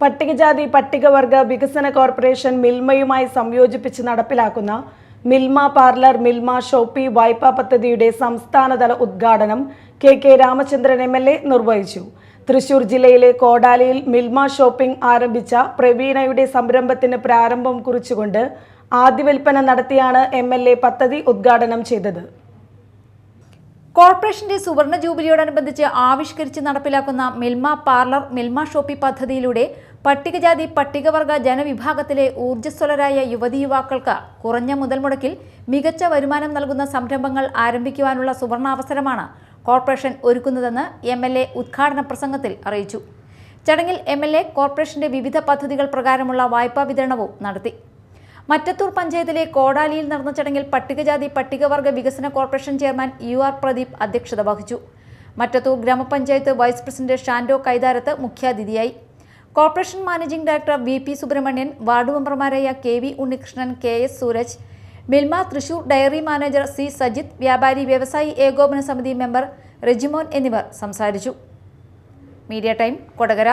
പട്ടികജാതി പട്ടികവർഗ വികസന കോർപ്പറേഷൻ മിൽമയുമായി സംയോജിപ്പിച്ച് നടപ്പിലാക്കുന്ന മിൽമ പാർലർ മിൽമ ഷോപ്പി വായ്പാ പദ്ധതിയുടെ സംസ്ഥാനതല ഉദ്ഘാടനം K K Ramachandran M L A നിർവഹിച്ചു. തൃശൂർ ജില്ലയിലെ കോടാലിയിൽ മിൽമ ഷോപ്പിംഗ് ആരംഭിച്ച പ്രവീണയുടെ സംരംഭത്തിന് പ്രാരംഭം കുറിച്ചുകൊണ്ട് ആദ്യ വിൽപ്പന നടത്തിയാണ് എം എൽ എ പദ്ധതി ഉദ്ഘാടനം ചെയ്തത്. കോർപ്പറേഷന്റെ സുവർണ ജൂബിലിയോടനുബന്ധിച്ച് ആവിഷ്കരിച്ച് നടപ്പിലാക്കുന്ന മിൽമ പാർലർ മിൽമ ഷോപ്പി പദ്ധതിയിലൂടെ പട്ടികജാതി പട്ടികവർഗ ജനവിഭാഗത്തിലെ ഊർജസ്വലരായ യുവതി യുവാക്കൾക്ക് കുറഞ്ഞ മുതൽ മുടക്കിൽ മികച്ച വരുമാനം നൽകുന്ന സംരംഭങ്ങൾ ആരംഭിക്കുവാനുള്ള സുവർണാവസരമാണ് കോർപ്പറേഷൻ ഒരുക്കുന്നതെന്ന് എം എൽ എ ഉദ്ഘാടന പ്രസംഗത്തിൽ അറിയിച്ചു. ചടങ്ങിൽ എം എൽ എ കോർപ്പറേഷന്റെ വിവിധ പദ്ധതികൾ പ്രകാരമുള്ള വായ്പാ വിതരണവും നടത്തി. മറ്റത്തൂർ പഞ്ചായത്തിലെ കോടാലിയിൽ നടന്ന ചടങ്ങിൽ പട്ടികജാതി പട്ടികവർഗ വികസന corporation chairman U R Pradeep അധ്യക്ഷത വഹിച്ചു. മറ്റത്തൂർ ഗ്രാമപഞ്ചായത്ത് വൈസ് പ്രസിഡന്റ് ഷാൻഡോ കൈതാരത്ത് മുഖ്യാതിഥിയായി. Corporation managing director V P Subrahmanyan ward മെമ്പർമാരായ K V Unnikrishnan K S Sooraj Milma Thrissur dairy manager C Sajith വ്യാപാരി വ്യവസായി ഏകോപന സമിതി മെമ്പർ റെജിമോൻ എന്നിവർ സംസാരിച്ചു. Media time Kodakara.